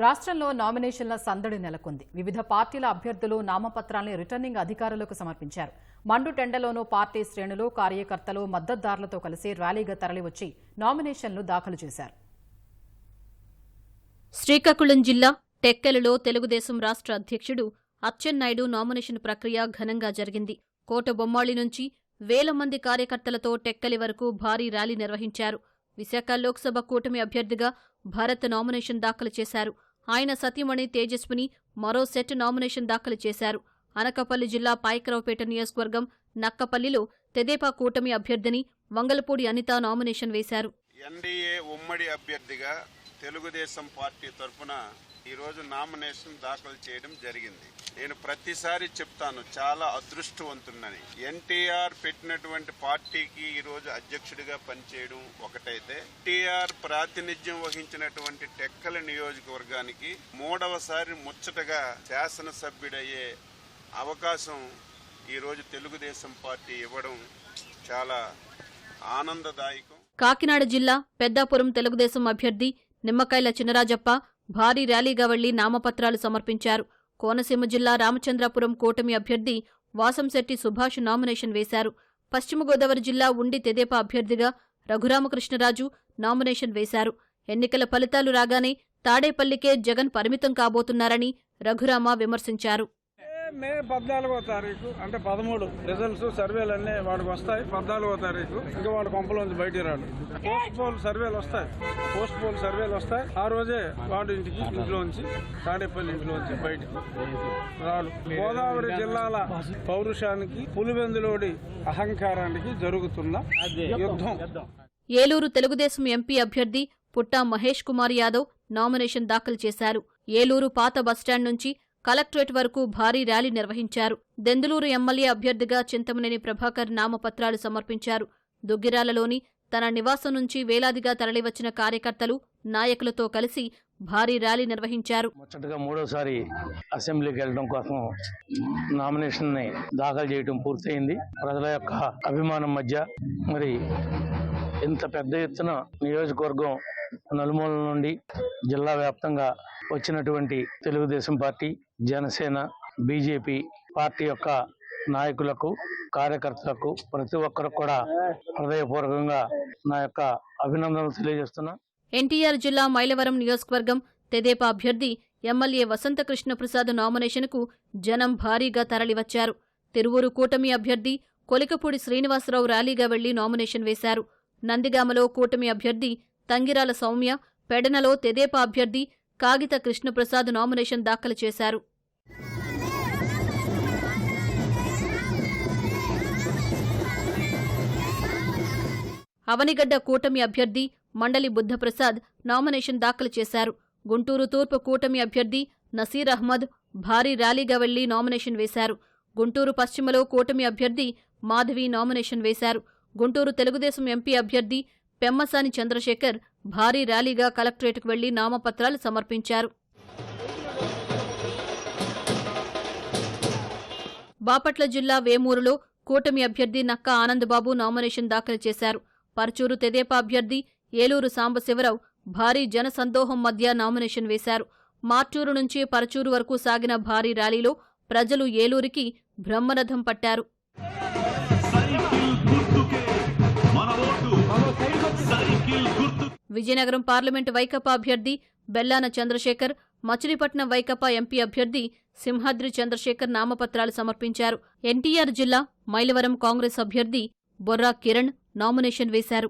రాష్ట్రంలో నామినేషన్ల సందడి నెలకొంది. వివిధ పార్టీల అభ్యర్థులు నామపత్రాల్ని రిటర్నింగ్ అధికారులకు సమర్పించారు. మండు టెండలోనూ పార్టీ శ్రేణులు కార్యకర్తలు మద్దతుదారులతో కలిసి ర్యాలీగా తరలివచ్చి నామినేషన్లు దాఖలు చేశారు. శ్రీకాకుళం జిల్లా టెక్కెలలో తెలుగుదేశం రాష్ట్ర అధ్యక్షుడు అచ్చెన్నాయుడు నామినేషన్ ప్రక్రియ ఘనంగా జరిగింది. కోట బొమ్మాళి నుంచి వేల మంది కార్యకర్తలతో టెక్కలి వరకు భారీ ర్యాలీ నిర్వహించారు. విశాఖ లోక్సభ కూటమి అభ్యర్థిగా భరత్ నామినేషన్ దాఖలు చేశారు. ఆయన సతీమణి తేజస్విని మరో సెట్ నామినేషన్ దాఖలు చేశారు. అనకపల్లి జిల్లా పాయకరావుపేట నియోజకవర్గం నక్కపల్లిలో తెదేపా కూటమి అభ్యర్థిని వంగలపూడి అనిత నామినేషన్ వేశారు. ఎన్డీఏ ఉమ్మడి అభ్యర్థిగా తెలుగుదేశం పార్టీ తరఫున ఈరోజు నామినేషన్ దాఖలు చేయడం జరిగింది. నేను ప్రతిసారి చెప్తాను చాలా అదృష్టవంతున్నని. ఎన్టీఆర్ పెట్టినటువంటి పార్టీకి ఈరోజు అధ్యక్షుడిగా పనిచేయడం ఒకటైతే ఎన్టీఆర్ ప్రాతినిధ్యం వహించినటువంటి టెక్కల నియోజకవర్గానికి మూడవసారి ముచ్చటగా శాసనసభ్యుడయ్యే అవకాశం ఈరోజు తెలుగుదేశం పార్టీ ఇవ్వడం చాలా ఆనందదాయకం. కాకినాడ జిల్లా పెద్దాపురం తెలుగుదేశం అభ్యర్థి నిమ్మకాయల చినరాజప్ప భారీ ర్యాలీగా వెళ్ళి నామపత్రాలు సమర్పించారు. కోనసీమ జిల్లా రామచంద్రాపురం కూటమి అభ్యర్థి వాసంశెట్టి సుభాష్ నామినేషన్ వేశారు. పశ్చిమ గోదావరి జిల్లా ఉండి తెదేపా అభ్యర్థిగా రఘురామకృష్ణరాజు నామినేషన్ వేశారు. ఎన్నికల ఫలితాలు రాగానే తాడేపల్లికే జగన్ పరిమితం కాబోతున్నారని రఘురామ విమర్శించారు. మే పద్నాలుగో తారీఖు అంటే పదమూడు రిజల్ట్స్ సర్వేలు అన్నీ వాడికి వస్తాయి. పద్నాలుగో తారీఖు ఇంకా వాడి కొంపలోంచి బయటికి రాడు. పోస్ట్ పోల్ సర్వేలు వస్తాయి. పోస్ట్ పోల్ సర్వేలు వస్తాయి. ఆ రోజే వాడి ఇంటికి ఇంట్లోంచి తాడేపల్లి ఇంట్లోంచి బయటికి రాడు. గోదావరి జిల్లాల పౌరుషానికి పులివెందులోడి అహంకారానికి జరుగుతున్న యుద్ధం. ఏలూరు తెలుగుదేశం ఎంపీ అభ్యర్థి పుట్టా మహేష్ కుమార్ యాదవ్ నామినేషన్ దాఖలు చేశారు. ఏలూరు పాత బస్టాండ్ నుంచి కలెక్టరేట్ వరకు భారీ ర్యాలీ నిర్వహించారు. దెందులూరు ఎమ్మెల్యే అభ్యర్థిగా చింతమనేని ప్రభాకర్ నామపత్రాలు సమర్పించారు. దుగ్గిరాలలోని తన నివాసం నుంచి వేలాదిగా తరలివచ్చిన కార్యకర్తలు నాయకులతో కలిసి భారీ ర్యాలీ నిర్వహించారు. ముచ్చటగా మూడోసారి అసెంబ్లీకి వెళ్ళడం కోసం నామినేషన్ని దాఖలు చేయడం పూర్తయింది. ప్రజల యొక్క అభిమానం మధ్య మరి ఇంత పెద్ద ఎత్తున నియోజకవర్గం నలుమూల నుండి జిల్లా వ్యాప్తంగా వచ్చినటువంటి Telugu Desam party Janasena BJP party యొక్క నాయకులకు కార్యకర్తలకు ప్రతి ఒక్కరు కూడా హృదయపూర్వకంగా నా యొక్క అభినందనలు తెలియజేస్తున్నా. ఎన్టీఆర్ జిల్లా మైలవరం నియోజకవర్గం తెదేపా అభ్యర్థి ఎమ్మెల్యే వసంతకృష్ణ ప్రసాద్ నామినేషన్కు జనం భారీగా తరలివచ్చారు. తిరువూరు కూటమి అభ్యర్థి కొలికపూడి శ్రీనివాసరావు ర్యాలీగా వెళ్ళి నామినేషన్ వేశారు. నందిగామలో కూటమి అభ్యర్థి తంగిరాల సౌమ్య పెడనలో తెదేపా అభ్యర్థి కాగిత కృష్ణప్రసాద్ నామినేషన్ దాఖలు చేశారు. అవనిగడ్డ కూటమి అభ్యర్థి మండలి బుద్ధప్రసాద్ నామినేషన్ దాఖలు చేశారు. గుంటూరు తూర్పు కూటమి అభ్యర్థి నసీర్ అహ్మద్ భారీ ర్యాలీగా వెళ్ళి నామినేషన్ వేశారు. గుంటూరు పశ్చిమలో కూటమి అభ్యర్థి మాధవి నామినేషన్ వేశారు. గుంటూరు తెలుగుదేశం ఎంపీ అభ్యర్థి పెమ్మసాని చంద్రశేఖర్ భారీ ర్యాలీగా కలెక్టరేట్కు వెళ్ళి నామపత్రాలు సమర్పించారు. బాపట్ల జిల్లా వేమూరులో కూటమి అభ్యర్థి నక్కా ఆనందబాబు నామినేషన్ దాఖలు చేశారు. పరచూరు తెదేపా అభ్యర్థి ఏలూరు సాంబశివరావు భారీ జనసందోహం మధ్య నామినేషన్ వేశారు. మార్చూరు నుంచి పరచూరు వరకు సాగిన భారీ ర్యాలీలో ప్రజలు ఏలూరికి బ్రహ్మరథం పట్టారు. విజయనగరం పార్లమెంటు వైకపా అభ్యర్థి బెల్లాన చంద్రశేఖర్ మచిలీపట్నం వైకపా ఎంపీ అభ్యర్థి సింహాద్రి చంద్రశేఖర్ నామపత్రాలు సమర్పించారు. ఎన్టీఆర్ జిల్లా మైలవరం కాంగ్రెస్ అభ్యర్థి బొర్రా కిరణ్ నామినేషన్ వేశారు.